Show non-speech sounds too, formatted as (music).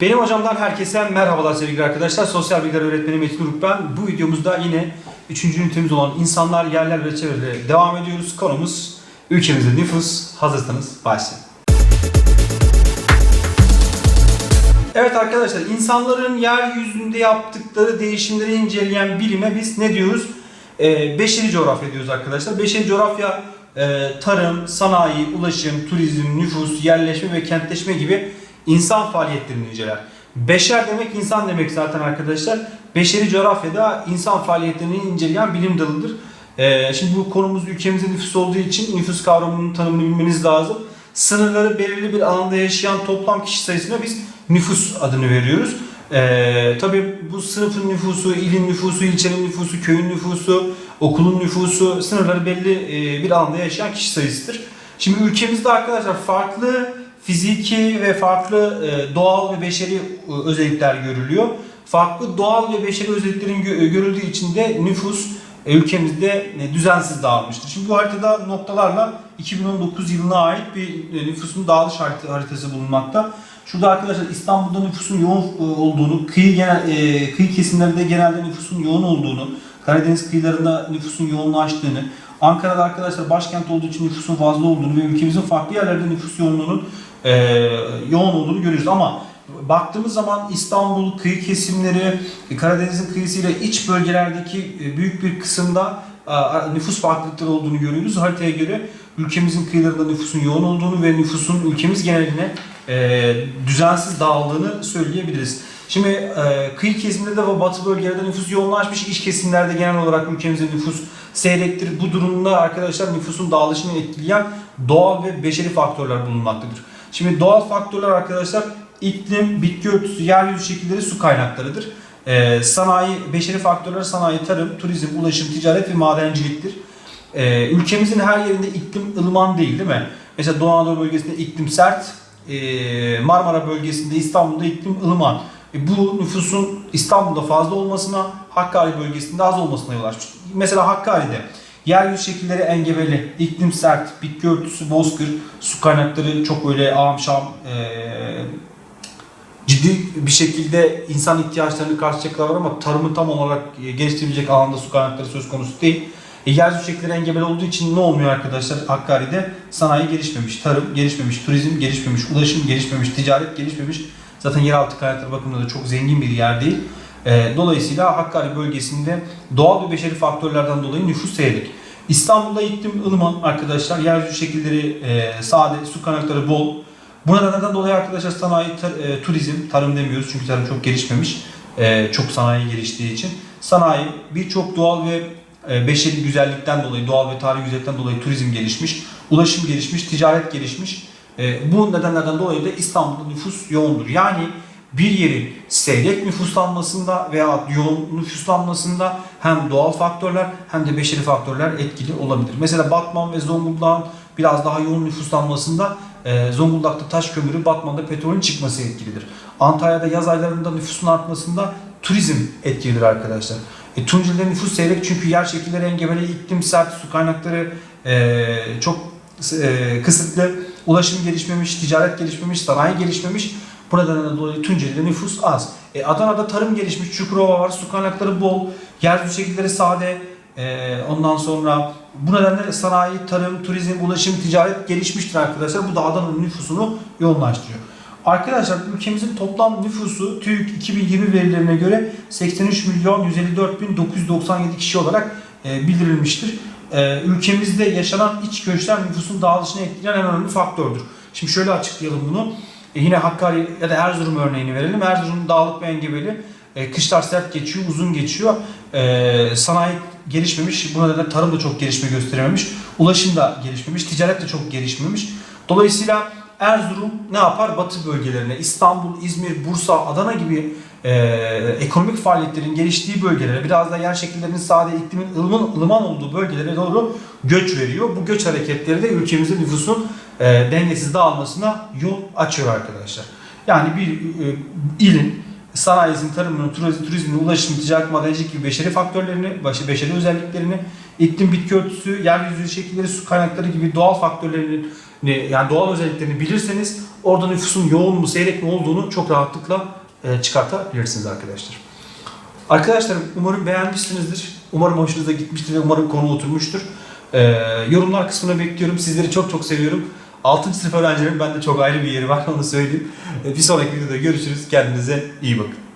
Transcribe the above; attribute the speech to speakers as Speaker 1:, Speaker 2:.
Speaker 1: Benim hocamdan herkese merhabalar sevgili arkadaşlar. Sosyal bilgiler öğretmeni Metin Uruk ben. Bu videomuzda yine 3. ünitemiz olan insanlar, yerler ve çevreleri devam ediyoruz. Konumuz ülkemizde nüfus. Hazırsanız başlayalım. Evet arkadaşlar insanların yeryüzünde yaptıkları değişimleri inceleyen bilime biz ne diyoruz? Ee, beşeri coğrafya diyoruz arkadaşlar. Beşeri coğrafya e, tarım, sanayi, ulaşım, turizm, nüfus, yerleşme ve kentleşme gibi insan faaliyetlerini inceler. Beşer demek insan demek zaten arkadaşlar. Beşeri coğrafyada insan faaliyetlerini inceleyen bilim dalıdır. Ee, şimdi bu konumuz ülkemizde nüfus olduğu için nüfus kavramının tanımını bilmeniz lazım. Sınırları belirli bir alanda yaşayan toplam kişi sayısına biz nüfus adını veriyoruz. Ee, tabii bu sınıfın nüfusu, ilin nüfusu, ilçenin nüfusu, köyün nüfusu, okulun nüfusu sınırları belli e, bir alanda yaşayan kişi sayısıdır. Şimdi ülkemizde arkadaşlar farklı fiziki ve farklı e, doğal ve beşeri e, özellikler görülüyor. Farklı doğal ve beşeri özelliklerin gö- görüldüğü için de nüfus e, ülkemizde düzensiz dağılmıştır. Şimdi bu haritada noktalarla 2019 yılına ait bir nüfusun dağılış harit- haritası bulunmakta. Şurada arkadaşlar İstanbul'da nüfusun yoğun olduğunu, kıyı genel kıyı kesimlerinde genelde nüfusun yoğun olduğunu, Karadeniz kıyılarında nüfusun yoğunlaştığını, Ankara'da arkadaşlar başkent olduğu için nüfusun fazla olduğunu ve ülkemizin farklı yerlerde nüfus yoğunluğunun e, yoğun olduğunu görüyoruz ama baktığımız zaman İstanbul kıyı kesimleri, Karadeniz'in kıyısıyla iç bölgelerdeki e, büyük bir kısımda e, nüfus farklılıkları olduğunu görüyoruz. Haritaya göre ülkemizin kıyılarında nüfusun yoğun olduğunu ve nüfusun ülkemiz geneline e, düzensiz dağıldığını söyleyebiliriz. Şimdi e, kıyı kesimlerinde ve batı bölgelerde nüfus yoğunlaşmış, iç kesimlerde genel olarak ülkemizde nüfus seyrektir. Bu durumda arkadaşlar nüfusun dağılışını etkileyen doğal ve beşeri faktörler bulunmaktadır. Şimdi doğal faktörler arkadaşlar iklim, bitki örtüsü, yeryüzü şekilleri, su kaynaklarıdır. Ee, sanayi, beşeri faktörler sanayi, tarım, turizm, ulaşım, ticaret ve madenciliktir. Ee, ülkemizin her yerinde iklim ılıman değil değil mi? Mesela Doğu Anadolu bölgesinde iklim sert, ee, Marmara bölgesinde İstanbul'da iklim ılıman. E, bu nüfusun İstanbul'da fazla olmasına, Hakkari bölgesinde az olmasına yol açmış. Mesela Hakkari'de yeryüzü şekilleri engebeli, iklim sert, bitki örtüsü bozkır, su kaynakları çok öyle ağam ee, ciddi bir şekilde insan ihtiyaçlarını karşılayacaklar var ama tarımı tam olarak e, geliştirebilecek alanda su kaynakları söz konusu değil. E, yeryüzü şekilleri engebeli olduğu için ne olmuyor arkadaşlar? Hakkari'de sanayi gelişmemiş, tarım gelişmemiş, turizm gelişmemiş, ulaşım gelişmemiş, ticaret gelişmemiş. Zaten yeraltı kaynakları bakımında da çok zengin bir yer değil. E, dolayısıyla Hakkari bölgesinde doğal ve beşeri faktörlerden dolayı nüfus seyrek. İstanbul'da iklim ılıman arkadaşlar. Yeryüzü şekilleri e, sade, su kaynakları bol. Buna neden dolayı arkadaşlar sanayi, tar- e, turizm, tarım demiyoruz çünkü tarım çok gelişmemiş. E, çok sanayi geliştiği için. Sanayi birçok doğal ve e, beşeri güzellikten dolayı, doğal ve tarihi güzellikten dolayı turizm gelişmiş. Ulaşım gelişmiş, ticaret gelişmiş. E, bu nedenlerden dolayı da İstanbul'da nüfus yoğundur. Yani bir yerin seyrek nüfuslanmasında veya yoğun nüfuslanmasında hem doğal faktörler hem de beşeri faktörler etkili olabilir. Mesela Batman ve Zonguldak'ın biraz daha yoğun nüfuslanmasında e, Zonguldak'ta taş kömürü, Batman'da petrolün çıkması etkilidir. Antalya'da yaz aylarında nüfusun artmasında turizm etkilidir arkadaşlar. E, Tunceli'de nüfus seyrek çünkü yer şekilleri engebeli, iklim sert, su kaynakları e, çok e, kısıtlı, ulaşım gelişmemiş, ticaret gelişmemiş, sanayi gelişmemiş. Bu nedenden dolayı Tunceli'de nüfus az. E, Adana'da tarım gelişmiş, Çukurova var, su kaynakları bol, yeryüzü şekilleri sade. E, ondan sonra bu nedenle sanayi, tarım, turizm, ulaşım, ticaret gelişmiştir arkadaşlar. Bu da Adana'nın nüfusunu yoğunlaştırıyor. Arkadaşlar ülkemizin toplam nüfusu TÜİK 2020 verilerine göre 83 milyon 154 bin 997 kişi olarak e, bildirilmiştir. E, ülkemizde yaşanan iç göçler nüfusun dağılışını etkileyen en önemli faktördür. Şimdi şöyle açıklayalım bunu. E, yine Hakkari ya da Erzurum örneğini verelim. Erzurum dağlık ve engebeli. E, kışlar sert geçiyor, uzun geçiyor. E, sanayi gelişmemiş. Bu nedenle tarım da çok gelişme gösterememiş. Ulaşım da gelişmemiş. Ticaret de çok gelişmemiş. Dolayısıyla Erzurum ne yapar? Batı bölgelerine, İstanbul, İzmir, Bursa, Adana gibi e, ekonomik faaliyetlerin geliştiği bölgelere, biraz da yer şekillerinin sade, iklimin ılıman, ılıman olduğu bölgelere doğru göç veriyor. Bu göç hareketleri de ülkemizde nüfusun e, dengesiz dağılmasına yol açıyor arkadaşlar. Yani bir e, ilin sanayisinin, tarımının, turizm, turizmin, ulaşım, ticaret, madencilik gibi beşeri faktörlerini, beşeri özelliklerini, iklim bitki örtüsü, yeryüzü şekilleri, su kaynakları gibi doğal faktörlerin ne- yani doğal özelliklerini bilirseniz orada nüfusun yoğun mu seyrek mi olduğunu çok rahatlıkla çıkartabilirsiniz arkadaşlar. Arkadaşlar umarım beğenmişsinizdir. Umarım hoşunuza gitmiştir ve umarım konu oturmuştur. Ee, yorumlar kısmına bekliyorum. Sizleri çok çok seviyorum. 6. sınıf öğrencilerin bende çok ayrı bir yeri var (laughs) onu söyleyeyim. Ee, Bir sonraki videoda görüşürüz. Kendinize iyi bakın.